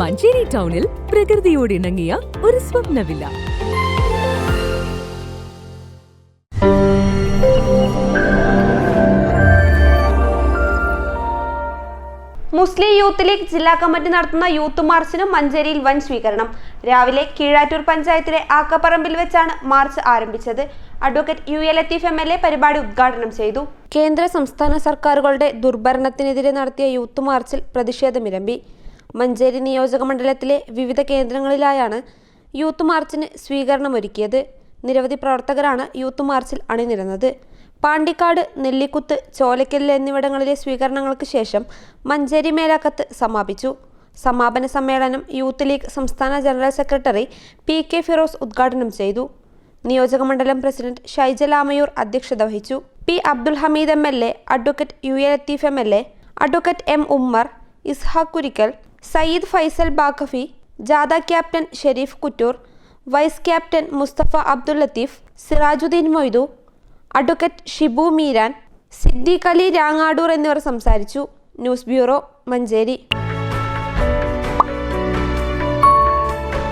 മഞ്ചേരി ടൗണിൽ പ്രകൃതിയോട് ഇണങ്ങിയ ഒരു സ്വപ്നവില്ല. മുസ്ലിം യൂത്ത് ലീഗ് ജില്ലാ കമ്മിറ്റി നടത്തുന്ന യൂത്ത് മാർച്ചിന് മഞ്ചേരിയിൽ വൻ സ്വീകരണം. രാവിലെ കീഴാറ്റൂർ പഞ്ചായത്തിലെ ആക്കപ്പറമ്പിൽ വെച്ചാണ് മാർച്ച് ആരംഭിച്ചത്. Advocate U A Latheef M L A പരിപാടി ഉദ്ഘാടനം ചെയ്തു. കേന്ദ്ര സംസ്ഥാന സർക്കാരുകളുടെ ദുർഭരണത്തിനെതിരെ നടത്തിയ യൂത്ത് മാർച്ചിൽ പ്രതിഷേധമിരമ്പി മഞ്ചേരി നിയോജക മണ്ഡലത്തിലെ വിവിധ കേന്ദ്രങ്ങളിലായാണ് യൂത്ത് മാർച്ചിന് സ്വീകരണമൊരുക്കിയത്. നിരവധി പ്രവർത്തകരാണ് യൂത്ത് മാർച്ചിൽ അണിനിരന്നത്. പാണ്ടിക്കാട് നെല്ലിക്കുത്ത് ചോലക്കല്ല് എന്നിവിടങ്ങളിലെ സ്വീകരണങ്ങൾക്ക് ശേഷം മഞ്ചേരി മേലാക്കത്ത് സമാപിച്ചു. സമാപന സമ്മേളനം യൂത്ത് ലീഗ് സംസ്ഥാന general secretary P K Firos ഉദ്ഘാടനം ചെയ്തു. നിയോജക മണ്ഡലം പ്രസിഡന്റ് ഷൈജ ലാമയൂർ അധ്യക്ഷത വഹിച്ചു. P Abdul Hameed M L A advocate U A Latheef M L A advocate M Ummer Ishaq Kurikkal Sayyid Faisal Baqavi ജാഥ captain Shareef Kuttoor vice captain Musthafa Abdul Latheef Sirajudheen Moidu advocate Shibu Meeran Siddique Ali രാങ്ങാടൂർ എന്നിവർ സംസാരിച്ചു. News bureau Manjeri.